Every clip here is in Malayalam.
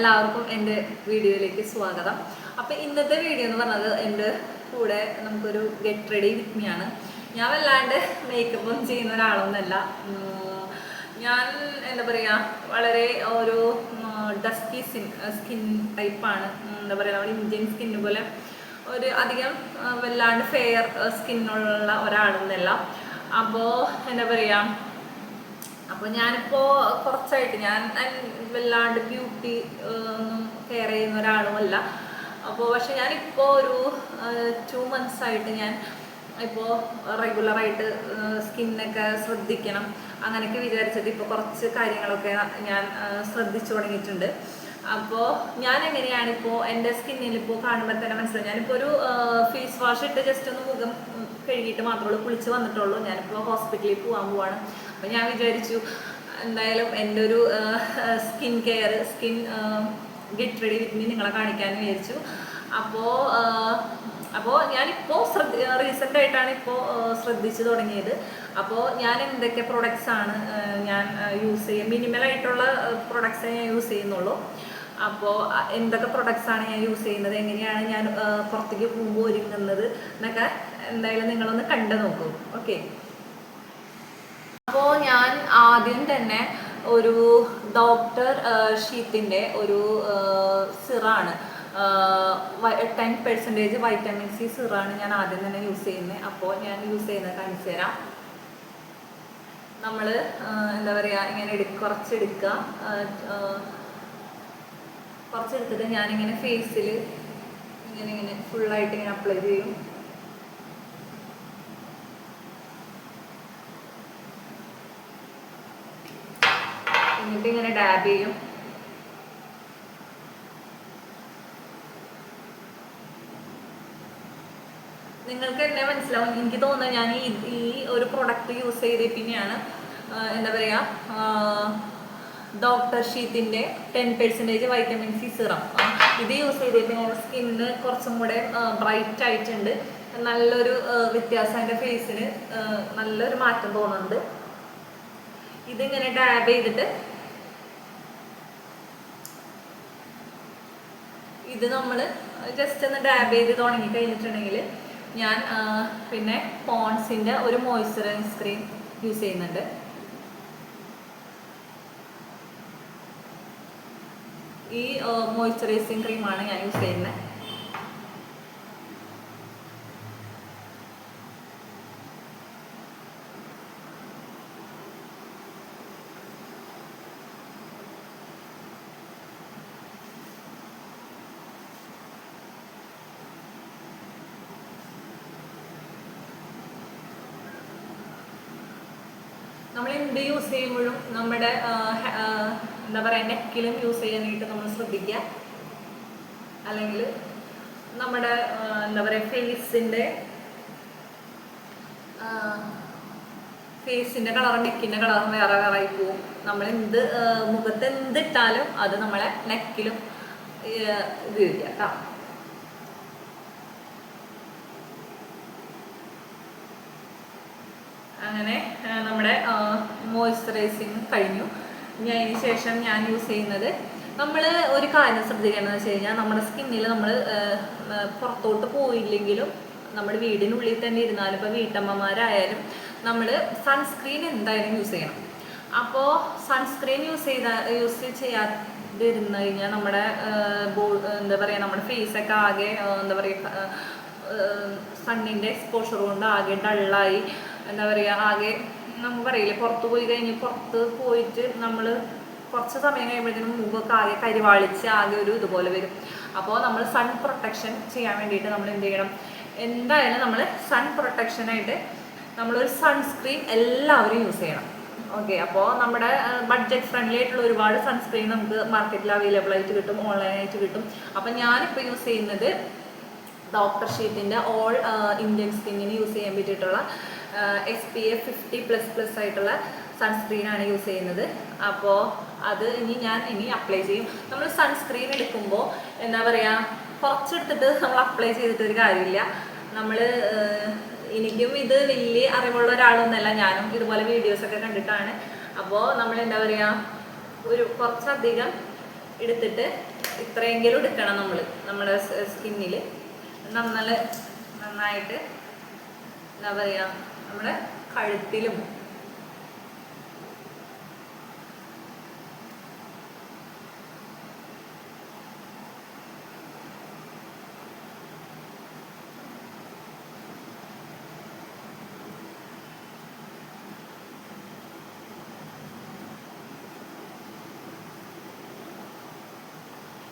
എല്ലാവർക്കും എന്റെ വീഡിയോയിലേക്ക് സ്വാഗതം. അപ്പം ഇന്നത്തെ വീഡിയോ എന്ന് പറഞ്ഞത് എന്റെ കൂടെ നമുക്കൊരു ഗെറ്റ് റെഡി വിത്ത് ആണ്. ഞാൻ വല്ലാണ്ട് മേക്കപ്പ് ചെയ്യുന്ന ഒരാളൊന്നുമല്ല. ഞാൻ എന്താ പറയുക വളരെ ഒരു ഡസ്റ്റി സ്കിൻ സ്കിൻ ടൈപ്പാണ് എന്താ പറയുക നമ്മുടെ ഇന്ത്യൻ സ്കിന്ന് പോലെ ഒരു അധികം വല്ലാണ്ട് ഫെയർ സ്കിന്നുള്ള ഒരാളൊന്നുമല്ല. അപ്പോൾ എന്താ പറയുക അപ്പോൾ ഞാനിപ്പോ കുറച്ചായിട്ട് ഞാൻ വല്ലാണ്ട് ബ്യൂട്ടി ഒന്നും കെയർ ചെയ്യുന്ന ഒരാളുമല്ല. അപ്പോൾ പക്ഷെ ഞാനിപ്പോൾ ഒരു ടു മന്ത്സ് ആയിട്ട് ഞാൻ ഇപ്പോൾ റെഗുലറായിട്ട് സ്കിന്നൊക്കെ ശ്രദ്ധിക്കണം. അങ്ങനെയൊക്കെ വിചാരിച്ചിട്ട് ഇപ്പോൾ കുറച്ച് കാര്യങ്ങളൊക്കെ ഞാൻ ശ്രദ്ധിച്ചു തുടങ്ങിയിട്ടുണ്ട്. അപ്പോൾ ഞാൻ എങ്ങനെയാണ് ഇപ്പോൾ എന്റെ സ്കിന്നിൽ ഇപ്പോൾ കാണുമ്പോൾ തന്നെ മനസ്സിലായി. ഞാനിപ്പോൾ ഒരു ഫേസ് വാഷ് ഇട്ട് ജസ്റ്റ് ഒന്ന് മുഖം കഴുകിയിട്ട് മാത്രമേ കുളിച്ച് വന്നിട്ടുള്ളൂ. ഞാനിപ്പോൾ ഹോസ്പിറ്റലിൽ പോകാൻ പോവാണ്. അപ്പോൾ ഞാൻ വിചാരിച്ചു എന്തായാലും എന്റെ ഒരു skin care skin get ready with me നിങ്ങളെ കാണിക്കാൻ വിചാരിച്ചു. അപ്പോൾ അപ്പോൾ ഞാനിപ്പോൾ ശ്രദ്ധ റീസെന്റ് ആയിട്ടാണ് ഇപ്പോൾ ശ്രദ്ധിച്ചു തുടങ്ങിയത്. അപ്പോൾ ഞാൻ എന്തൊക്കെ പ്രൊഡക്ട്സ് ആണ് ഞാൻ യൂസ് ചെയ്യുക മിനിമൽ ആയിട്ടുള്ള പ്രൊഡക്ട്സേ ഞാൻ യൂസ് ചെയ്യുന്നുള്ളൂ. അപ്പോൾ എന്തൊക്കെ പ്രൊഡക്ട്സ് ആണ് ഞാൻ യൂസ് ചെയ്യുന്നത്? എങ്ങനെയാണ് ഞാൻ പുറത്തേക്ക് പോകുമ്പോൾ ഒരുങ്ങുന്നത്? എന്നൊക്കെ എന്തായാലും നിങ്ങളൊന്ന് കണ്ടു നോക്കൂ. ഓക്കെ അപ്പോൾ ഞാൻ ആദ്യം തന്നെ ഒരു ഡോക്ടർ ഷീത്തിന്റെ ഒരു സിറാണ്. ടെൻ പെർസെന്റേജ് വൈറ്റമിൻ സി സിറാണ് ഞാൻ ആദ്യം തന്നെ യൂസ് ചെയ്യുന്നത് അപ്പോൾ ഞാൻ യൂസ് ചെയ്യുന്നത് കാണിച്ചു തരാം. നമ്മൾ എന്താ പറയുക ഇങ്ങനെ എടു കുറച്ചെടുക്കുക. കുറച്ചെടുത്തിട്ട് ഞാനിങ്ങനെ ഫേസിൽ ഇങ്ങനെ ഇങ്ങനെ ഫുള്ളായിട്ട് ഇങ്ങനെ അപ്ലൈ ചെയ്യും. എന്നിട്ട് ഇങ്ങനെ ഡാബ് ചെയ്യും. നിങ്ങൾക്ക് എന്നെ മനസ്സിലാവും. എനിക്ക് തോന്നുന്നത് ഞാൻ ഈ ഈ ഒരു പ്രൊഡക്റ്റ് യൂസ് ചെയ്തേ പിന്നെയാണ് എന്താ പറയുക doctor ഷീത്തിന്റെ ten percentage vitamin C serum ഇത് യൂസ് ചെയ്തിട്ട് ഞങ്ങളുടെ സ്കിന്നിന് കുറച്ചും കൂടെ ബ്രൈറ്റ് ആയിട്ടുണ്ട്. നല്ലൊരു വ്യത്യാസം എന്റെ ഫേസിന് നല്ലൊരു മാറ്റം തോന്നുന്നുണ്ട്. ഇതിങ്ങനെ ഡാബ് ചെയ്തിട്ട് ഇത് നമ്മൾ ജസ്റ്റ് ഒന്ന് ഡാബ് ചെയ്ത് തുടങ്ങി കഴിഞ്ഞിട്ടുണ്ടെങ്കിൽ ഞാൻ പിന്നെ പോൺസിന്റെ ഒരു മോയ്സ്ചറൈസ് ക്രീം യൂസ് ചെയ്യുന്നുണ്ട്. ഈ മോയ്സ്ചറൈസിങ് ക്രീമാണ് ഞാൻ യൂസ് ചെയ്യുന്നത് നമ്മൾ എന്ത് യൂസ് ചെയ്യുമ്പോഴും നമ്മുടെ എന്താ പറയുക നെക്കിലും യൂസ് ചെയ്യാനായിട്ട് നമ്മൾ ശ്രദ്ധിക്കുക അല്ലെങ്കിൽ നമ്മുടെ എന്താ പറയുക ഫേസിന്റെ ഫേസിന്റെ കളർ നെക്കിന്റെ കളർ വേറെ വേറെ ആയി പോവും. നമ്മൾ എന്ത് മുഖത്ത് എന്തിട്ടാലും അത് നമ്മളെ നെക്കിലും ഉപയോഗിക്കാം കേട്ടോ അങ്ങനെ നമ്മുടെ മോയ്സ്ചറൈസിങ് കഴിഞ്ഞു. ഇനി അതിന് ശേഷം ഞാൻ യൂസ് ചെയ്യുന്നത് നമ്മൾ ഒരു കാര്യം ശ്രദ്ധിക്കേണ്ടതെന്ന് വെച്ച് കഴിഞ്ഞാൽ നമ്മുടെ സ്കിന്നിൽ നമ്മൾ പുറത്തോട്ട് പോയില്ലെങ്കിലും നമ്മുടെ വീടിനുള്ളിൽ തന്നെ ഇരുന്നാലും ഇപ്പോൾ വീട്ടമ്മമാരായാലും നമ്മൾ സൺസ്ക്രീൻ എന്തായാലും യൂസ് ചെയ്യണം. അപ്പോൾ സൺസ്ക്രീൻ യൂസ് ചെയ്ത യൂസ് ചെയ്യാതിരുന്ന് കഴിഞ്ഞാൽ നമ്മുടെ ബോ എന്താ പറയുക നമ്മുടെ ഫേസൊക്കെ ആകെ എന്താ പറയുക സണ്ണിന്റെ എക്സ്പോഷർ കൊണ്ട് ആകെ ഡള്ളായി എന്താ പറയുക ആകെ നമുക്ക് പറയില്ലേ പുറത്ത് പോയി കഴിഞ്ഞ് പുറത്ത് പോയിട്ട് നമ്മൾ കുറച്ച് സമയം കഴിയുമ്പോഴത്തേനും മുഖമൊക്കെ ആകെ കരിവാളിച്ച് ആകെ ഒരു ഇതുപോലെ വരും. അപ്പോൾ നമ്മൾ സൺ പ്രൊട്ടക്ഷൻ ചെയ്യാൻ വേണ്ടിയിട്ട് നമ്മൾ എന്ത് ചെയ്യണം? എന്തായാലും നമ്മൾ സൺ പ്രൊട്ടക്ഷനായിട്ട് നമ്മളൊരു സൺസ്ക്രീൻ എല്ലാവരും യൂസ് ചെയ്യണം. ഓക്കെ അപ്പോൾ നമ്മുടെ ബഡ്ജറ്റ് ഫ്രണ്ട്ലി ആയിട്ടുള്ള ഒരുപാട് സൺസ്ക്രീൻ നമുക്ക് മാർക്കറ്റിൽ അവൈലബിൾ ആയിട്ട് കിട്ടും ഓൺലൈനായിട്ട് കിട്ടും. അപ്പം ഞാനിപ്പോൾ യൂസ് ചെയ്യുന്നത് ഡോക്ടർ ഷീറ്റിന്റെ ഓൾ ഇന്ത്യൻ സ്കിന്നിന് യൂസ് ചെയ്യാൻ പറ്റിയിട്ടുള്ള S P F fifty plus plus ആയിട്ടുള്ള സൺസ്ക്രീനാണ് യൂസ് ചെയ്യുന്നത്. അപ്പോൾ അത് ഇനി ഞാൻ ഇനി അപ്ലൈ ചെയ്യും. നമ്മൾ സൺസ്ക്രീൻ എടുക്കുമ്പോൾ എന്താ പറയുക കുറച്ചെടുത്തിട്ട് നമ്മൾ അപ്ലൈ ചെയ്തിട്ട് ഒരു കാര്യമില്ല. നമ്മൾ എനിക്കും ഇത് വലിയ അറിവുള്ള ഒരാളൊന്നല്ല. ഞാനും ഇതുപോലെ വീഡിയോസൊക്കെ കണ്ടിട്ടാണ്. അപ്പോൾ നമ്മൾ എന്താ പറയുക ഒരു കുറച്ചധികം എടുത്തിട്ട് ഇത്രയെങ്കിലും എടുക്കണം നമ്മൾ നമ്മുടെ സ്കിന്നിൽ നന്നൽ നന്നായിട്ട് എന്താ പറയുക നമ്മുടെ കഴുത്തിലും.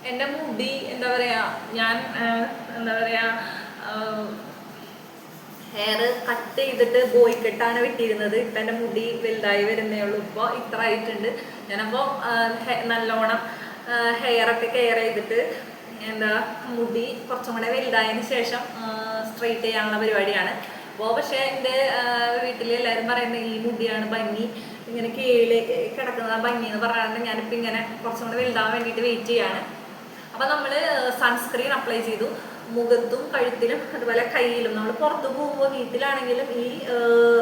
എന്റെ മുടി എന്താ പറയാ ഞാൻ എന്താ പറയാ ഹെയർ കട്ട് ചെയ്തിട്ട് ബോയ് കെട്ടാണ് വെട്ടിയിരുന്നത്. ഇപ്പം എന്റെ മുടി വലുതായി വരുന്നേ ഉള്ളൂ. ഇപ്പോൾ ഇത്ര ആയിട്ടുണ്ട്. ഞാനപ്പോൾ നല്ലോണം ഹെയർ ഒക്കെ കെയർ ചെയ്തിട്ട് എന്താ മുടി കുറച്ചും കൂടെ വലുതായതിന് ശേഷം സ്ട്രെയിറ്റ് ചെയ്യാനുള്ള പരിപാടിയാണ്. അപ്പോൾ പക്ഷേ എന്റെ വീട്ടിൽ എല്ലാവരും പറയുന്നത് ഈ മുടിയാണ് ഭംഗി. ഇങ്ങനെ കീഴിൽ കിടക്കുന്ന ഭംഗി എന്ന് പറയാറുണ്ട് ഞാനിപ്പോൾ ഇങ്ങനെ കുറച്ചും കൂടെ വലുതാവാൻ വേണ്ടിയിട്ട് വെയിറ്റ് ചെയ്യാണ്. അപ്പോൾ നമ്മൾ സൺസ്ക്രീൻ അപ്ലൈ ചെയ്തു. മുഖത്തും കഴുത്തിലും അതുപോലെ കയ്യിലും നമ്മൾ പുറത്തു പോകുമ്പോൾ വീട്ടിലാണെങ്കിലും ഈ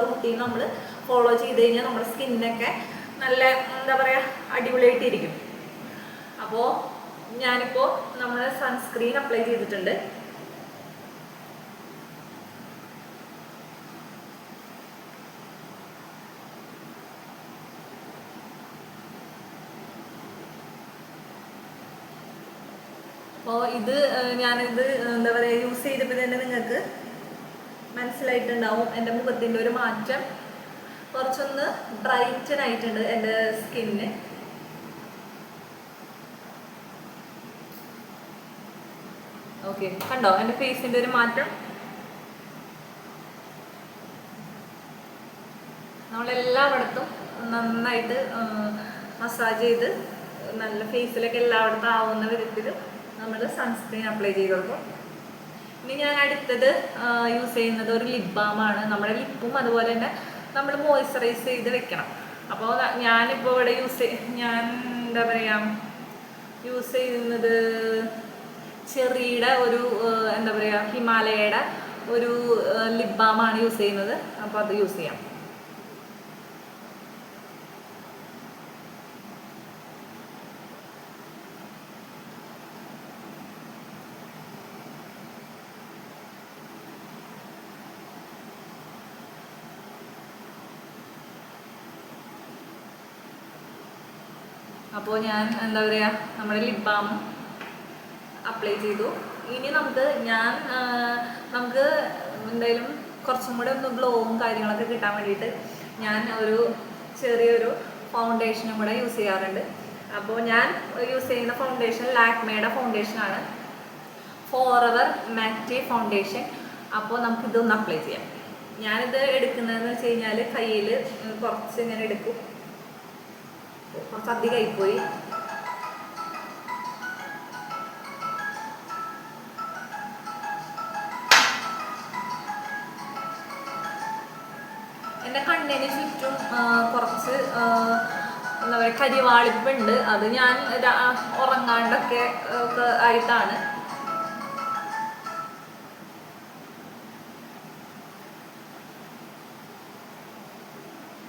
റൂട്ടീൻ നമ്മൾ ഫോളോ ചെയ്ത് കഴിഞ്ഞാൽ നമ്മുടെ സ്കിന്നൊക്കെ നല്ല എന്താ പറയുക അടിപൊളിയായിട്ടിരിക്കും. അപ്പോൾ ഞാനിപ്പോൾ നമ്മൾ സൺസ്ക്രീൻ അപ്ലൈ ചെയ്തിട്ടുണ്ട്. അപ്പോൾ ഇത് ഞാനിത് എന്താ പറയുക യൂസ് ചെയ്തപ്പോൾ തന്നെ നിങ്ങൾക്ക് മനസ്സിലായിട്ടുണ്ടാവും എന്റെ മുഖത്തിന്റെ ഒരു മാറ്റം. കുറച്ചൊന്ന് ബ്രൈറ്റൻ ആയിട്ടുണ്ട് എന്റെ സ്കിന്ന് ഓക്കെ കണ്ടോ? എന്റെ ഫേസിന്റെ ഒരു മാറ്റം. നമ്മളെല്ലായിടത്തും നന്നായിട്ട് മസാജ് ചെയ്ത് നല്ല ഫേസിലൊക്കെ എല്ലായിടത്തും ആവുന്ന വിധത്തിൽ നമ്മൾ സൺസ്ക്രീൻ അപ്ലൈ ചെയ്ത് കൊടുക്കും ഇനി ഞാൻ അടുത്തത് യൂസ് ചെയ്യുന്നത് ഒരു ലിപ് ബാമാണ് നമ്മുടെ ലിപ്പും അതുപോലെ തന്നെ നമ്മൾ മോയ്സ്ചറൈസ് ചെയ്ത് വെക്കണം. അപ്പോൾ ഞാനിപ്പോൾ ഇവിടെ യൂസ് ഞാൻ എന്താ പറയുക യൂസ് ചെയ്യുന്നത് ചെറിയുടെ ഒരു എന്താ പറയുക ഹിമാലയയുടെ ഒരു ലിപ് ബാമാണ് യൂസ് ചെയ്യുന്നത്. അപ്പോൾ അത് യൂസ് ചെയ്യാം. അപ്പോൾ ഞാൻ എന്താ പറയുക നമ്മുടെ ലിപ് ബാം അപ്ലൈ ചെയ്തു. ഇനി നമുക്ക് ഞാൻ നമുക്ക് എന്തായാലും കുറച്ചും കൂടെ ഒന്ന് ഗ്ലോവും കാര്യങ്ങളൊക്കെ കിട്ടാൻ വേണ്ടിയിട്ട് ഞാൻ ഒരു ചെറിയൊരു ഫൗണ്ടേഷനും കൂടെ യൂസ് ചെയ്യാറുണ്ട്. അപ്പോൾ ഞാൻ യൂസ് ചെയ്യുന്ന ഫൗണ്ടേഷൻ ലാക്മേയുടെ ഫൗണ്ടേഷനാണ് അവർ മാറ്റി ഫൗണ്ടേഷൻ അപ്പോൾ നമുക്കിതൊന്ന് അപ്ലൈ ചെയ്യാം. ഞാനിത് എടുക്കുന്നതെന്ന് വെച്ച് കഴിഞ്ഞാൽ കയ്യിൽ കുറച്ച് ഇങ്ങനെ എടുക്കും. കുറച്ച് അധികമായി പോയി. എന്റെ കണ്ണിന് ചുറ്റും കുറച്ച് എന്താ പറയുക കരിവാളിപ്പുണ്ട്. അത് ഞാൻ ഉറങ്ങാണ്ടൊക്കെ ആയിട്ടാണ്.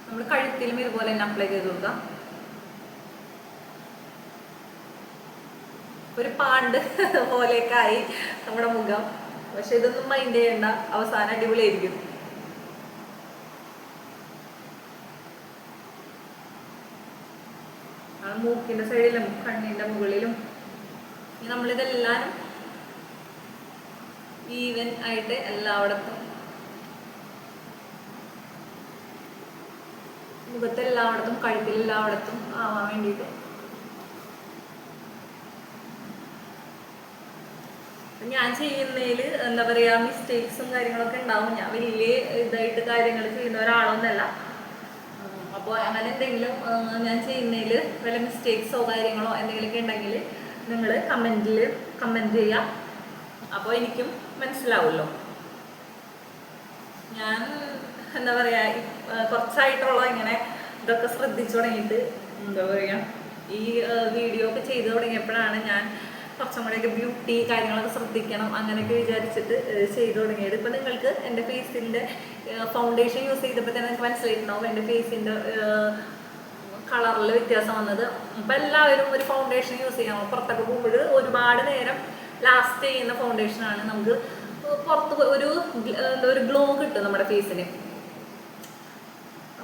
നമ്മൾ കഴുത്തിലും ഇതുപോലെ തന്നെ അപ്ലൈ ചെയ്ത് കൊടുക്കാം. ഒരു പാണ്ട് പോലെയൊക്കെ ആയി നമ്മുടെ മുഖം. പക്ഷെ ഇതൊന്നും മൈൻഡ് ചെയ്യണ്ട. അവസാനം അടിപൊളിയായിരിക്കും. മൂക്കിന്റെ സൈഡിലും കണ്ണിന്റെ മുകളിലും നമ്മളിതെല്ലാം ഈവൻ ആയിട്ട് എല്ലായിടത്തും മുഖത്തെല്ലായിടത്തും കഴുത്തിലെല്ലായിടത്തും ആവാൻ വേണ്ടിയിട്ട് ഞാൻ ചെയ്യുന്നതിൽ എന്താ പറയുക മിസ്റ്റേക്സും കാര്യങ്ങളൊക്കെ ഉണ്ടാവും. ഞാൻ വലിയ ഇതായിട്ട് കാര്യങ്ങൾ ചെയ്യുന്ന ഒരാളൊന്നല്ല. അപ്പോൾ അങ്ങനെ എന്തെങ്കിലും ഞാൻ ചെയ്യുന്നതിൽ വല്ല മിസ്റ്റേക്സോ കാര്യങ്ങളോ എന്തെങ്കിലുമൊക്കെ ഉണ്ടെങ്കിൽ നിങ്ങൾ കമന്റിൽ കമന്റ് ചെയ്യാം. അപ്പോൾ എനിക്കും മനസ്സിലാവുമല്ലോ. ഞാൻ എന്താ പറയുക കുറച്ചായിട്ടുള്ള ഇങ്ങനെ ഇതൊക്കെ ശ്രദ്ധിച്ചു തുടങ്ങിയിട്ട് എന്താ പറയുക ഈ വീഡിയോ ഒക്കെ ചെയ്തു തുടങ്ങിയപ്പോഴാണ് ഞാൻ കുറച്ചും കൂടെയൊക്കെ ബ്യൂട്ടി കാര്യങ്ങളൊക്കെ ശ്രദ്ധിക്കണം അങ്ങനെയൊക്കെ വിചാരിച്ചിട്ട് ചെയ്തു തുടങ്ങിയത്. ഇപ്പം നിങ്ങൾക്ക് എന്റെ ഫേസിന്റെ ഫൗണ്ടേഷൻ യൂസ് ചെയ്തപ്പോൾ തന്നെ നിങ്ങൾക്ക് മനസ്സിലായിട്ടുണ്ടാവും എന്റെ ഫേസിന്റെ കളറിൽ വ്യത്യാസം വന്നത്. അപ്പം എല്ലാവരും ഒരു ഫൗണ്ടേഷൻ യൂസ് ചെയ്യണം. പുറത്തൊക്കെ പോകുമ്പോൾ ഒരുപാട് നേരം ലാസ്റ്റ് ചെയ്യുന്ന ഫൗണ്ടേഷനാണ് നമുക്ക് പുറത്ത് ഒരു ഒരു ഗ്ലോ കിട്ടും നമ്മുടെ ഫേസിന്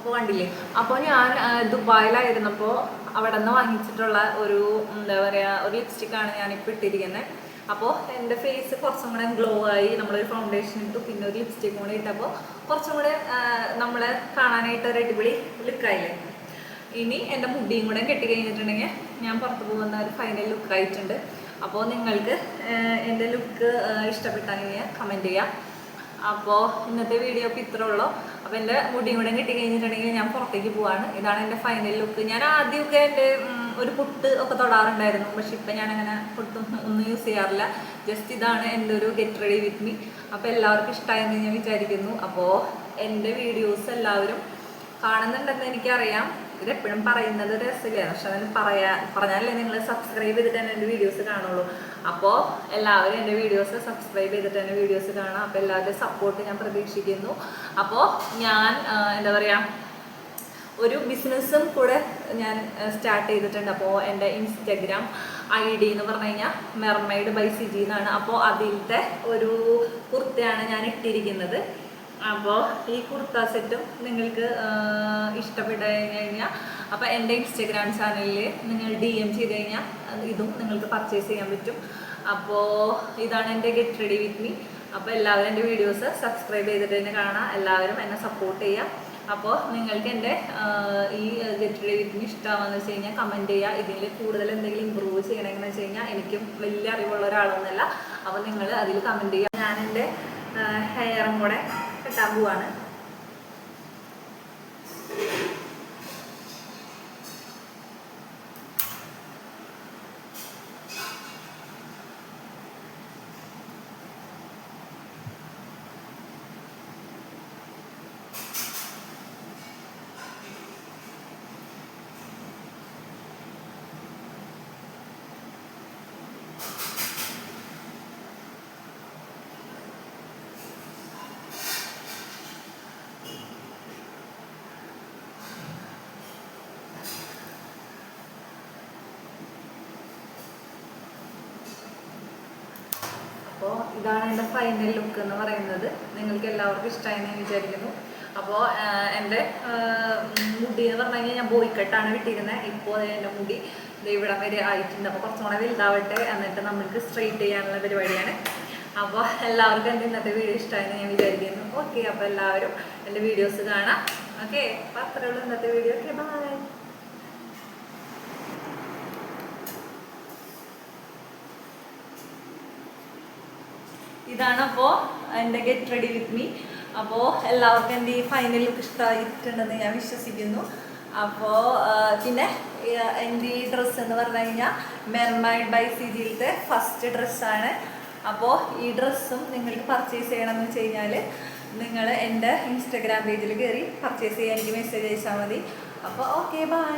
അപ്പോൾ അപ്പോൾ ഞാൻ ദുബായിലായിരുന്നപ്പോൾ അവിടെ നിന്ന് വാങ്ങിച്ചിട്ടുള്ള ഒരു എന്താ പറയുക ഒരു ലിപ്സ്റ്റിക്കാണ് ഞാനിപ്പോൾ ഇട്ടിരിക്കുന്നത് അപ്പോൾ എന്റെ ഫേസ് കുറച്ചും കൂടെ ഗ്ലോ ആയി നമ്മളൊരു ഫൗണ്ടേഷൻ ഇട്ടു പിന്നെ ഒരു ലിപ്സ്റ്റിക്കും കൂടെ ഇട്ടപ്പോൾ കുറച്ചും കൂടെ നമ്മളെ കാണാനായിട്ട് ഒരു അടിപൊളി ലുക്കായില്ലേ ഇനി എന്റെ മുടിയും കൂടെ കെട്ടി കഴിഞ്ഞിട്ടുണ്ടെങ്കിൽ ഞാൻ പുറത്ത് പോകുന്ന ഒരു ഫൈനൽ ലുക്കായിട്ടുണ്ട് അപ്പോൾ നിങ്ങൾക്ക് എന്റെ ലുക്ക് ഇഷ്ടപ്പെട്ടാണെങ്കിൽ കമന്റ് ചെയ്യാം. അപ്പോൾ ഇന്നത്തെ വീഡിയോ ഇപ്പോൾ ഇത്രേ ഉള്ളൂ. അപ്പോൾ എന്റെ മുടിയും കൂടെ കിട്ടി കഴിഞ്ഞിട്ടുണ്ടെങ്കിൽ ഞാൻ പുറത്തേക്ക് പോവാണ്. ഇതാണ് എന്റെ ഫൈനൽ ലുക്ക് ഞാൻ ആദ്യമൊക്കെ എന്റെ ഒരു പുട്ട് ഒക്കെ തൊടാറുണ്ടായിരുന്നു. പക്ഷെ ഇപ്പം ഞാനങ്ങനെ പുട്ടൊന്നും ഒന്നും യൂസ് ചെയ്യാറില്ല. ജസ്റ്റ് ഇതാണ് എന്റെ ഒരു ഗെറ്റ് റെഡി വിത്ത് മീ അപ്പോൾ എല്ലാവർക്കും ഇഷ്ടമായെന്ന് ഞാൻ വിചാരിക്കുന്നു. അപ്പോൾ എന്റെ വീഡിയോസ് എല്ലാവരും കാണുന്നുണ്ടെന്ന് എനിക്കറിയാം. ഇത് എപ്പോഴും പറയുന്നത് രസമില്ലേ പക്ഷെ അതിന് പറയാ പറഞ്ഞാലല്ലേ നിങ്ങൾ സബ്സ്ക്രൈബ് ചെയ്തിട്ട് തന്നെ എന്റെ വീഡിയോസ് കാണുള്ളൂ. അപ്പോൾ എല്ലാവരും എന്റെ വീഡിയോസ് സബ്സ്ക്രൈബ് ചെയ്തിട്ട് തന്നെ വീഡിയോസ് കാണാം. അപ്പോൾ എല്ലാവരുടെയും സപ്പോർട്ട് ഞാൻ പ്രതീക്ഷിക്കുന്നു. അപ്പോൾ ഞാൻ എന്താ പറയുക ഒരു ബിസിനസ്സും കൂടെ ഞാൻ സ്റ്റാർട്ട് ചെയ്തിട്ടുണ്ട്. അപ്പോൾ എന്റെ ഇൻസ്റ്റഗ്രാം ഐ ഡി എന്ന് പറഞ്ഞു കഴിഞ്ഞാൽ മെർമൈഡ് ബൈ സിജി എന്നാണ്. അപ്പോൾ അതിലത്തെ ഒരു കുർത്തയാണ് ഞാൻ ഇട്ടിരിക്കുന്നത്. അപ്പോൾ ഈ കുർത്ത സെറ്റും നിങ്ങൾക്ക് ഇഷ്ടപ്പെട്ട് കഴിഞ്ഞാൽ അപ്പോൾ എന്റെ ഇൻസ്റ്റഗ്രാം ചാനലിൽ നിങ്ങൾ ഡി എം ചെയ്ത് കഴിഞ്ഞാൽ ഇതും നിങ്ങൾക്ക് പർച്ചേസ് ചെയ്യാൻ പറ്റും. അപ്പോൾ ഇതാണ് എന്റെ ഗെറ്റ് റെഡി വിത്ത് മീ അപ്പോൾ എല്ലാവരും എന്റെ വീഡിയോസ് സബ്സ്ക്രൈബ് ചെയ്തിട്ട് തന്നെ കാണാം. എല്ലാവരും എന്നെ സപ്പോർട്ട് ചെയ്യുക അപ്പോൾ നിങ്ങൾക്ക് എന്റെ ഈ ഗെറ്റ് റെഡി വിത്ത് മീ ഇഷ്ടമാണെന്ന് വെച്ച് കഴിഞ്ഞാൽ കമന്റ് ചെയ്യുക ഇതിൽ കൂടുതൽ എന്തെങ്കിലും ഇമ്പ്രൂവ് ചെയ്യണമെന്ന് വെച്ച് കഴിഞ്ഞാൽ എനിക്കും വലിയ അറിവുള്ള ഒരാളൊന്നുമല്ല. അപ്പോൾ നിങ്ങൾ അതിൽ കമന്റ് ചെയ്യുക ഞാൻ എന്റെ ഹെയറും കൂടെ കെട്ടാൻ പോവാണ് അപ്പോൾ ഇതാണ് എന്റെ ഫൈനൽ ലുക്ക് എന്ന് പറയുന്നത്. നിങ്ങൾക്ക് എല്ലാവർക്കും ഇഷ്ടമായെന്ന് ഞാൻ വിചാരിക്കുന്നു. അപ്പോൾ എന്റെ മുടി എന്ന് പറഞ്ഞു കഴിഞ്ഞാൽ ഞാൻ ബോയ്ക്കട്ടാണ് വിട്ടിരുന്നത് ഇപ്പോൾ എന്റെ മുടി ഇവിടെ വരെ ആയിട്ടുണ്ട്. അപ്പോൾ കുറച്ചും കൂടെ വലുതാവട്ടെ എന്നിട്ട് നമുക്ക് സ്ട്രെയിറ്റ് ചെയ്യാനുള്ള പരിപാടിയാണ്. അപ്പോൾ എല്ലാവർക്കും എന്റെ ഇന്നത്തെ വീഡിയോ ഇഷ്ടമായെന്ന് ഞാൻ വിചാരിക്കുന്നു. ഓക്കെ അപ്പോൾ എല്ലാവരും എന്റെ വീഡിയോസ് കാണാം. ഓക്കെ അപ്പോൾ അത്രയുള്ള ഇന്നത്തെ വീഡിയോ ഓക്കെ ബൈ ഇതാണ് അപ്പോൾ എന്റെ ഗെറ്റ് റെഡി വിത്ത് മീ അപ്പോൾ എല്ലാവർക്കും എന്റെ ഈ ഫൈനൽ ലുക്ക് ഇഷ്ടമായിട്ടുണ്ടെന്ന് ഞാൻ വിശ്വസിക്കുന്നു. അപ്പോൾ പിന്നെ എന്റെ ഈ ഡ്രസ്സ് എന്ന് പറഞ്ഞു കഴിഞ്ഞാൽ മെർമൈഡ് ബൈ സിജിയിലത്തെ ഫസ്റ്റ് ഡ്രസ്സാണ് അപ്പോൾ ഈ ഡ്രസ്സും നിങ്ങൾക്ക് പർച്ചേസ് ചെയ്യണമെന്ന് വെച്ച് കഴിഞ്ഞാൽ നിങ്ങൾ എന്റെ ഇൻസ്റ്റഗ്രാം പേജിൽ കയറി പർച്ചേസ് ചെയ്യാൻ എനിക്ക് മെസ്സേജ് അയച്ചാൽ മതി. അപ്പോൾ ഓക്കെ ബൈ